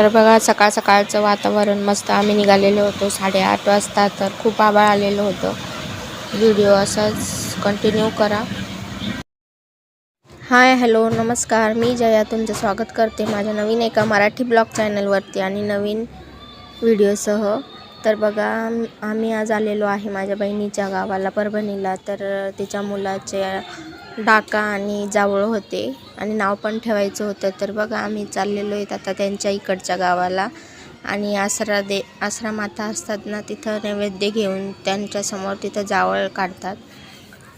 तर बघा सकाळ सकाळचं वातावरण मस्त. आम्ही निघालेलो होतो साडेआठ वाजता तर खूप आभाळ आलेलं होतं. व्हिडिओ असाच कंटिन्यू करा. हाय हॅलो नमस्कार. मी जया तुमचं स्वागत करते माझ्या नवीन एका मराठी ब्लॉग चॅनलवरती आणि नवीन व्हिडिओसह. तर बघा आम्ही आज आलेलो आहे माझ्या बहिणीच्या गावाला परभणीला. तर तिच्या मुलाच्या डाका आणि जावळ होते. आणि नाव पण ठेवायचं होतं. तर बघा आम्ही चाललेलो आहेत आता त्यांच्या इकडच्या गावाला. आणि आसरा दे आसरा माता असतात ना तिथं नैवेद्य घेऊन त्यांच्यासमोर तिथं जावळ काढतात.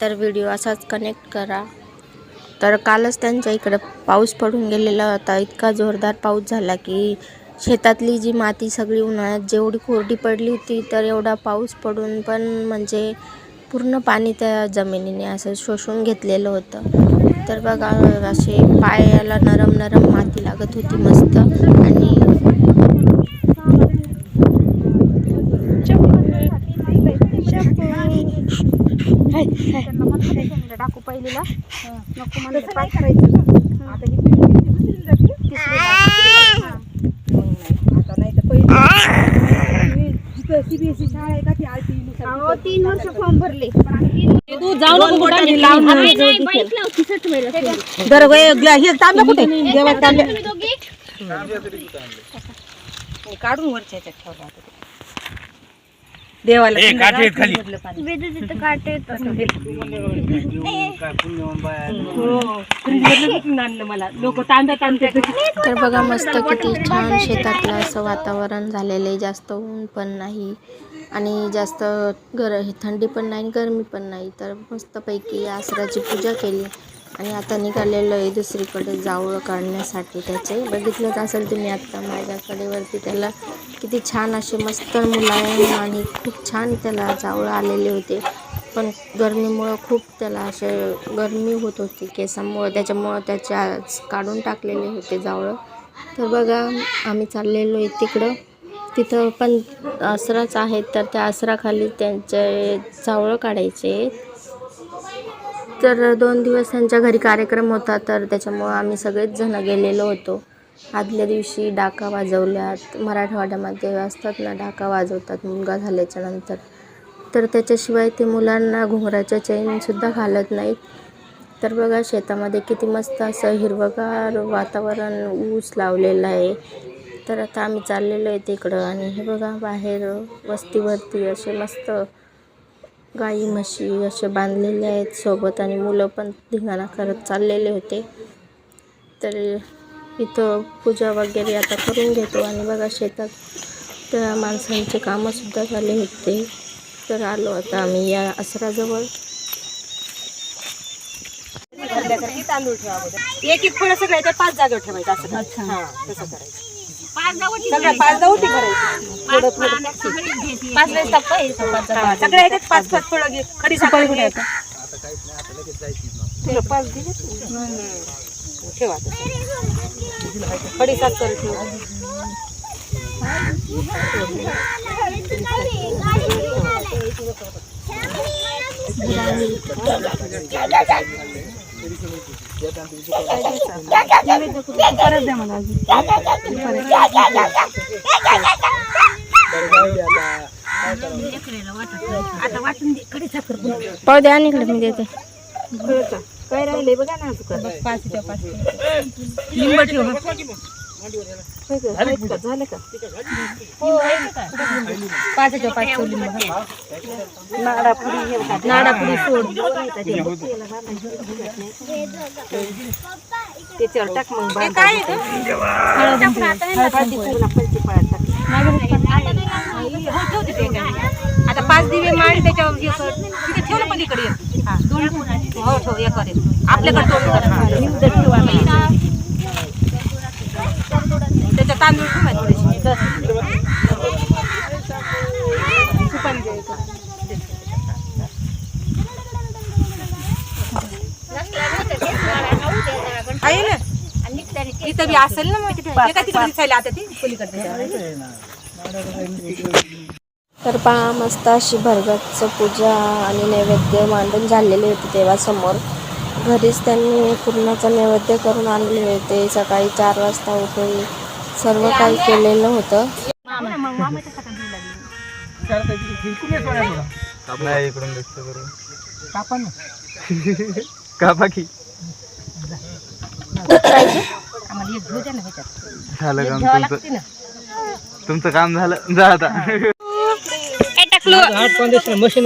तर व्हिडिओ असाच कनेक्ट करा. तर कालच त्यांच्या इकडं पाऊस पडून गेलेला होता. इतका जोरदार पाऊस झाला की शेतातली जी माती सगळी उन्हाळ्यात जेवढी कोरडी पडली होती तर एवढा पाऊस पडून पण म्हणजे पूर्ण पाणी त्या जमिनीने असं शोषून घेतलेलं होतं. तर बघा असे पायाला नरम नरम माती लागत होती मस्त. आणि टाकू पहिलीला नको म्हणलं पाच करायचं आता ही नाही तर पहिली सीबीएसई शाळा आहे का ती आरटी अहो, तीन वर्ष फॉर्म भरले. तू जाऊ नको कुठं लावून नाही, नाही, बघितलं होतं, तिसरं ठेवायला. बरं वय हे तांब्या कुठे? देवा तांब्या तुम्ही दोघी? काढून वरच्या ह्याच्यात ठेवला होता ते. देवाला काठी आहेत खाली. मधलं पाणी. वेदू तिथं काटे येतात. फ्रीजमधलं कुठून आणलं मला. लोक तांब्या तांब्या तर बघा मस्त किती छान शेतातलं असं वातावरण झालेलं आहे. जास्त ऊन पण नाही. आणि जास्त गर थंडी पण नाही गरमी पण नाही. तर मस्तपैकी आसराची पूजा केली आणि आता निघालेलो आहे दुसरीकडे जावळं काढण्यासाठी. त्याचे बघितलंच असेल तुम्ही आत्ता माझ्याकडे वरती त्याला किती छान असे मस्त मुलायम आणि खूप छान त्याला जावळं आलेले होते. पण गरमीमुळं खूप त्याला असे गरमी होत होती केसांमुळं. त्याच्यामुळं त्याच्या काढून टाकलेले होते जावळं. तर बघा आम्ही चाललेलो आहे तिकडं. तिथं पण आसराच आहेत तर त्या आसराखाली त्यांचे चावळं काढायचे. तर दोन दिवस त्यांच्या घरी कार्यक्रम होता तर त्याच्यामुळं आम्ही सगळेच जण गेलेलो होतो. आदल्या दिवशी डाका वाजवल्यात. मराठवाड्यामध्ये असतात ना डाका वाजवतात मुलगा झाल्याच्यानंतर. तर त्याच्याशिवाय ते मुलांना घुंगराच्या चैनसुद्धा घालत नाहीत. तर बघा शेतामध्ये किती मस्त असं हिरवगार वातावरण ऊस लावलेलं आहे. तर आता आम्ही चाललेलो आहे तिकडं आणि हे बघा बाहेर वस्तीवरती असे मस्त गाई म्हशी असे बांधलेले आहेत सोबत आणि मुलं पण धिंगाणा करत चाललेले होते. तर इथं पूजा वगैरे आता करून घेतो आणि बघा शेतात त्या माणसांचे कामंसुद्धा झाले होते. तर आलो आता आम्ही या आसराजवळ. तांदूळ ठेवा. एक एक फळ सगळ्या त्या पाच जागेवर ठेवायचं असं करायचं. करायचं सगळ्या पाच जाऊटी करायची. थोडं थोडं पाच वेळेस टप्पा आहे इथं पाच हा, सगळ्या पाच पाच फळं घे. खडी साखर घे. तुला पाच दिले ठेवा तसं. खडी साखर ठेवा. परत द्या मला आता दे द्या आणि इकडे मी देते काय राहिले बघा ना पाच पाच लिंब ठेव झालं का पाचच्या पाच हं. नाडापुडी हे. नाडापुडी सोड. त्याच्यावर टाक मग. हो. आता पाच दिवे मांड त्याच्यावर हे. तिथे ठेव ना पलीकडे. हा, दोन हो ठेव. एक. आपल्याकडे तोंड ठेवा तांदूळ आहे ना इथं बी असेल ना मग तिथे? तिकडे दिसायला आता ती पलीकडे. तर पहा मस्त अशी भरगतचं पूजा आणि नैवेद्य मांडून झालेले होते देवासमोर घरीच त्यांनी पूर्णाचं नैवेद्य करून आणले होते. सकाळी चार वाजता उठून सर्व काही केलेलं होतं. नाही इकडून दिसत करून कापा की. ना ह्याच्यात झालं काम तुमचं. तुमचं काम झालं. जा आता. ए टाकलो.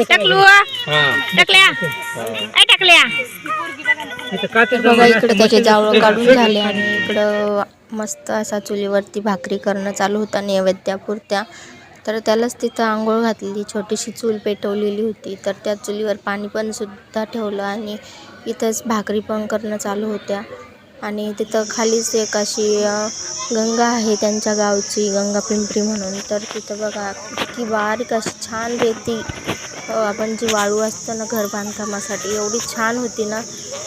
टाकलो. टाकल्या. ए टाकल्या. बघा इकडे त्याचे जावळं काढून झाले आणि इकडं मस्त असा चुलीवरती भाकरी करणं चालू होता नैवेद्यापुरत्या. तर त्यालाच तिथं आंघोळ घातली छोटीशी चूल पेटवलेली होती. तर त्या चुलीवर पाणी पण सुद्धा ठेवलं आणि इथंच भाकरी पण करणं चालू होत्या. आणि तिथं खालीच एक अशी गंगा आहे त्यांच्या गावची गंगा पिंपरी म्हणून. तर तिथं बघा इतकी बारीक अशी छान रेती. आपण जी वाळू असतं ना घर बांधकामासाठी एवढी छान होती ना.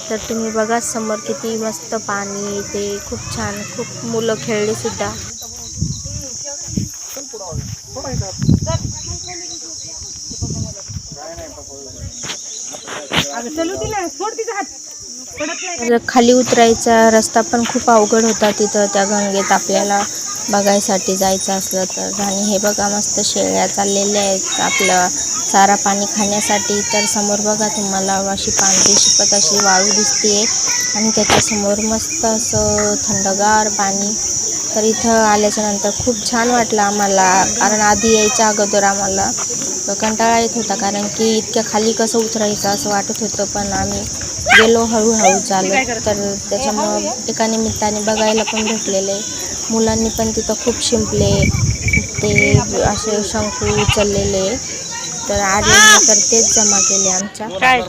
तर तुम्ही बघा समोर किती मस्त पाणी ते खूप छान खूप मुलं खेळलीसुद्धा खाली उतरायचा रस्ता पण खूप अवघड होता तिथं त्या गंगेत आपल्याला बघायसाठी जायचं असलं तर. आणि हे बघा मस्त शेळ्या चाललेल्या आहेत आपलं. चारा पाणी खाण्यासाठी तर समोर बघा तुम्हाला अशी पांढरी शिपत अशी वाळू दिसते आणि त्याच्यासमोर मस्त असं थंडगार पाणी. तर इथं आल्याच्यानंतर खूप छान वाटलं आम्हाला कारण आधी यायच्या अगोदर आम्हाला कंटाळा येत होता कारण की इतक्या खाली कसं उतरायचं असं वाटत होतं पण आम्ही गेलो हळूहळू चालत. तर त्याच्यामुळं एका निमित्ताने बघायला पण भेटलेले. मुलांनी पण तिथं खूप शिंपले ते असे शंकू उचललेले. तर आर्यनने तर तेच जमा केले आमच्या. काय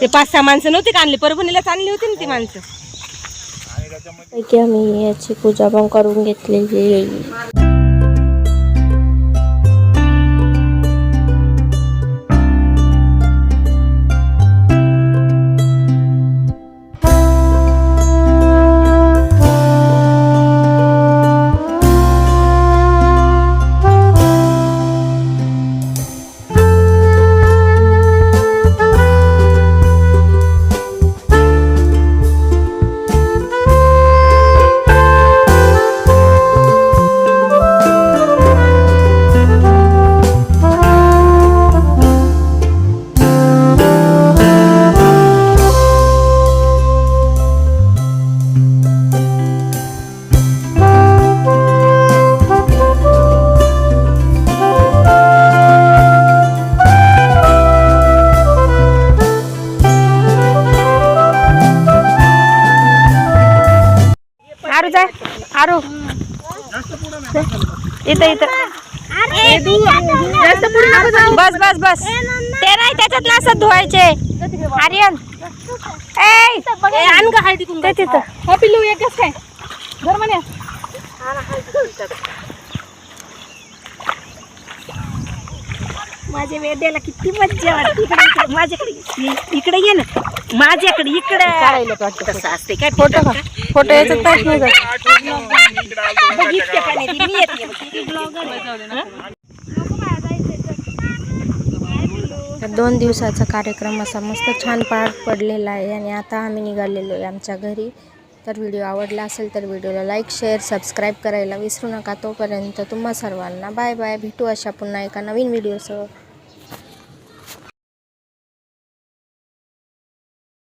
ते पाच सहा माणसं नव्हती का आणली? परभणीलाच आणली होती ना ती माणसं. पैकी आम्ही याची पूजा पण करून घेतलेली. इथं इथं. बस बस बस ते नाही त्याच्यात ना असं धुवायचे. आर्यन. ए ए, आण ग हळदी कुंकू. तिथं. हो. पिल्लू एकच काय घर म्हणे. माझ्या वेद्याला किती मज्जा वाटते. इकडे इकडे माझ्याकडे. ये. इकडे ये ना. माझ्याकडे इकडे. तसं असते काय फोटो फोटो येते. बघ. तर दोन दिवसाचा कार्यक्रम असा मस्त छान पार पडलेला आहे आणि आता आम्ही निघालेलो आहे आमच्या घरी. तर व्हिडिओ आवडला असेल तर व्हिडिओला लाईक शेअर सबस्क्राईब करायला विसरू नका. तोपर्यंत तुम्हा सर्वांना बाय बाय भेटू अशा पुन्हा एका नवीन व्हिडिओसह